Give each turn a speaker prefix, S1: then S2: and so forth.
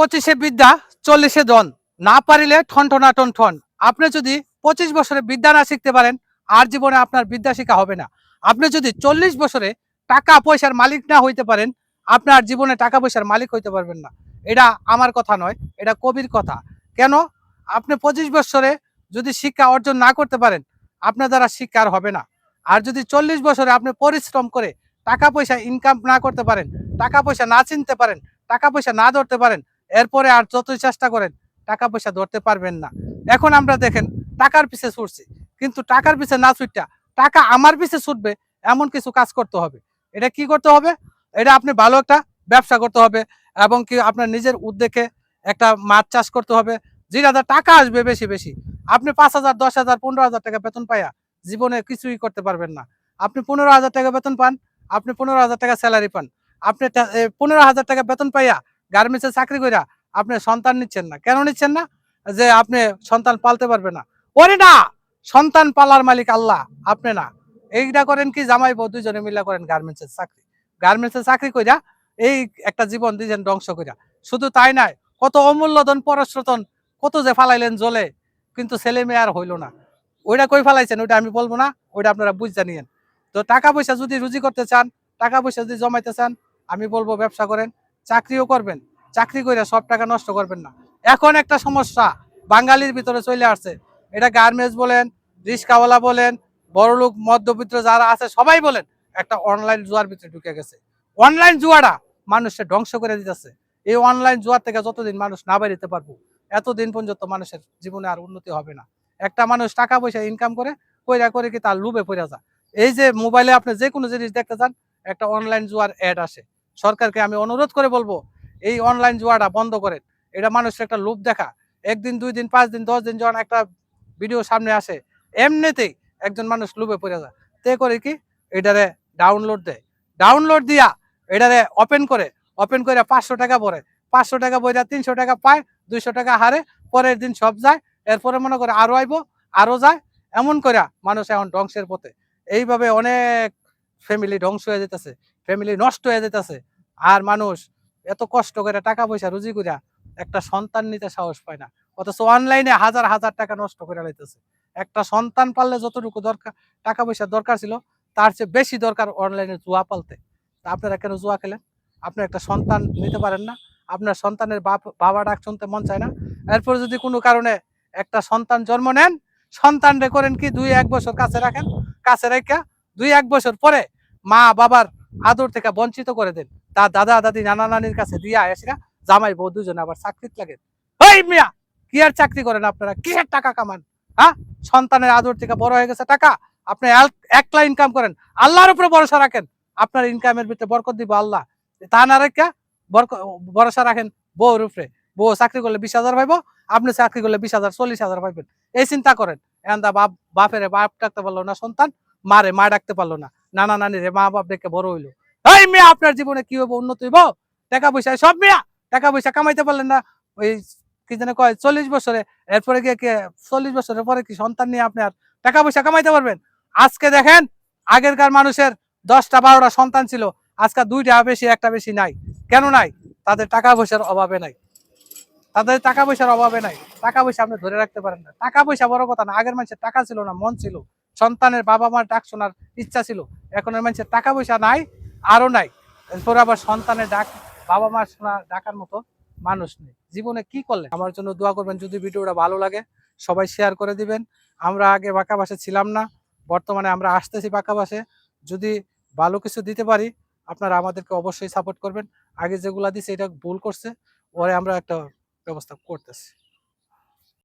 S1: পঁচিশে বিদ্যা, চল্লিশে জন না পারিলে ঠন, ঠনা টন ঠন। আপনি যদি পঁচিশ বছরে বিদ্যা না শিখতে পারেন, আর জীবনে আপনার বিদ্যা শিখা হবে না। আপনি যদি চল্লিশ বছরে টাকা পয়সার মালিক না হইতে পারেন, আপনার জীবনে টাকা পয়সার মালিক হইতে পারবেন না। এটা আমার কথা নয়, এটা কবির কথা। কেন? আপনি পঁচিশ বছরে যদি শিক্ষা অর্জন না করতে পারেন, আপনার দ্বারা শিক্ষা হবে না। আর যদি চল্লিশ বছরে আপনি পরিশ্রম করে টাকা পয়সা ইনকাম না করতে পারেন, টাকা পয়সা না চিনতে পারেন, টাকা পয়সা না ধরতে পারেন এরপরে আর যতই চেষ্টা করেন, টাকা পয়সা ধরতে পারবেন না। এখন আমরা দেখেন, টাকার পিছে ছুটছি। কিন্তু টাকার পিছে না ছুটটা, টাকা আমার পিছে ছুটবে, এমন কিছু কাজ করতে হবে। এটা কি করতে হবে? এটা আপনি ভালো একটা ব্যবসা করতে হবে এবং কি আপনার নিজের উদ্যোগে একটা মাছ চাষ করতে হবে। যে যেটা টাকা আসবে বেশি বেশি। আপনি পাঁচ হাজার, দশ হাজার, পনেরো হাজার টাকা বেতন পাইয়া জীবনে কিছুই করতে পারবেন না। আপনি পনেরো হাজার টাকা বেতন পান, আপনি পনেরো হাজার টাকা স্যালারি পান। আপনি পনেরো হাজার টাকা বেতন পাইয়া গার্মেন্টসে চাকরি কইরা আপনি সন্তান নিচ্ছেন না। কেন নিচ্ছেন না? যে আপনি সন্তান পালতে পারবে না। ওরে না! সন্তান পালার মালিক আল্লাহ, আপনি না। এইটা করেন কি জামাই বউ দুজনে মিলা করেন গার্মেন্টসের চাকরি। গার্মেন্টসের চাকরি কইরা এই একটা জীবন দিয়েছেন ধ্বংস কইরা। শুধু তাই নাই, কত অমূল্য ধন পরশ্রতন কত যে ফালাইলেন জলে, কিন্তু ছেলে মেয়ে আর হইল না। ওইটা কই ফালাইছেন? ওইটা আমি বলব না ওইটা আপনারা বুঝ জানিয়েন তো টাকা পয়সা যদি রুজি করতে চান, টাকা পয়সা যদি জমাইতে চান, আমি বলব ব্যবসা করেন। চাকরিও করবেন, চাকরি করে সব টাকা নষ্ট করবেন না। এখন একটা সমস্যা, বাঙালির ভিতরে চলে আসছে। এটা গার্মেন্টস বলেন রিক্সাওয়ালা বলেন, বড়লোক, মধ্যবিত্ত যারা আছে, সবাই বলেন, একটা অনলাইন জুয়ার ভিতরে ঢুকে গেছে। অনলাইন জুয়াটা মানুষকে ধ্বংস করে দিতেছে। এই অনলাইন জুয়ার থেকে যতদিন মানুষ না বেরোতে পারব, এতদিন পর্যন্ত মানুষের জীবনে আর উন্নতি হবে না। একটা মানুষ টাকা পয়সা ইনকাম করে, কইরা করে কি তার লুবে পড়ে যায়। এই যে মোবাইলে আপনি যে কোনো জিনিস দেখতে চান একটা অনলাইন জুয়ার অ্যাড আসে। সরকারকে আমি অনুরোধ করে বলব, এই অনলাইন জুয়াটা বন্ধ করেন। এটা মানুষের একটা লোভ দেখা। একদিন, দুই দিন, পাঁচ দিন, দশ দিন যখন একটা ভিডিও সামনে আসে, এমনিতেই একজন মানুষ লোভে পড়ে যায়। তে করে কি? এটারে ডাউনলোড দেয়। ডাউনলোড দিয়া এটারে ওপেন করে। ওপেন করে পাঁচশো টাকা পরে পাঁচশো টাকা বইরা তিনশো টাকা পায়, দুইশো টাকা হারে। পরের দিন সব যায়। এরপরে মনে করে আরও আইবো, আরও যায়। এমন করে মানুষ এখন ধ্বংসের পথে। এইভাবে অনেক ফ্যামিলি ধ্বংস হয়ে যেতেছে ফ্যামিলি নষ্ট হয়ে যেতেছে আর মানুষ এত কষ্ট করে টাকা পয়সা রুজি করিয়া একটা সন্তান নিতে সাহস পায় না। অথচ অনলাইনে হাজার হাজার টাকা নষ্ট করে লাইতেছে। একটা সন্তান পাললে যতটুকু দরকার, টাকা পয়সা দরকার ছিল, তার চেয়ে বেশি দরকার অনলাইনে জুয়া পালতে। তা আপনারা কেন জুয়া খেলেন? আপনি একটা সন্তান নিতে পারেন না। আপনার সন্তানের বাপ, বাবা ডাক শুনতে মন চায় না। এরপর যদি কোনো কারণে একটা সন্তান জন্ম নেন সন্তান রে করেন কি দুই এক বছর কাছে রাখেন? কাছে রেখা দুই এক বছর পরে মা বাবার আদর থেকে বঞ্চিত করে দেন। তার দাদা, দাদি, নানা নানির কাছে দিয়ে আসিরা জামাই বউ দুজনে আবার চাকরিতে লাগে। মিয়া, কি আর চাকরি করেন আপনারা? কিসের টাকা কামান? হ্যাঁ? সন্তানের আদর থেকে বড় হয়ে গেছে টাকা। আপনি একলা ইনকাম করেন। আল্লাহর উপরে ভরসা রাখেন। আপনার ইনকামের ভিতরে বরকত দিব আল্লাহ। তা না রেখা ভরসা রাখেন বউর উপরে। বউ চাকরি করলে বিশ হাজার পাইবো, আপনি চাকরি করলে বিশ হাজার, চল্লিশ হাজার পাইবেন। এই চিন্তা করেন। এন্দা বাপ, বাপেরে বাপ ডাকতে পারল না সন্তান। মারে, মা ডাকতে পারল না। নানা নানি রে মা বাপ ডেকে বড় হইল। এই মেয়ে, আপনার জীবনে কি হইব উন্নতি হইব? টাকা পয়সা, সব মেয়া, টাকা পয়সা কামাইতে পারলেন না। ওই কি যেন কয়, চল্লিশ বছরে। এরপরে গিয়ে চল্লিশ বছরের পরে কি সন্তান নিয়ে আপনি আর টাকা পয়সা কামাইতে পারবেন? আজকে দেখেন, আগেরকার মানুষের দশটা, বারোটা সন্তান ছিল। আজকে দুইটা বেশি, একটা বেশি নাই। কেন নাই? তাদের টাকা পয়সার অভাবে নাই। তাদের টাকা পয়সার অভাবে নাই। টাকা পয়সা আপনি ধরে রাখতে পারেন না। টাকা পয়সা বড় কথা না। আগের মানুষের টাকা ছিল না, মন ছিল। সন্তানের বাবা মার ডাক শোনার ইচ্ছা ছিল। এখনের মানুষের টাকা পয়সা নাই, আরও নাই। এরপরে আবার সন্তানের ডাক, বাবা মার শোনা, ডাকার মতো মানুষ নেই। জীবনে কি করলে? আমার জন্য দোয়া করবেন যদি ভিডিওটা ভালো লাগে, সবাই শেয়ার করে দিবেন। আমরা আগে বাঁকা বাসে ছিলাম না, বর্তমানে আমরা আসতেছি বাঁকা বাসে। যদি ভালো কিছু দিতে পারি, আপনারা আমাদেরকে অবশ্যই সাপোর্ট করবেন। আগে যেগুলা দিছে, এটা ভুল করছে ওরে আমরা একটা ব্যবস্থা করতেছি।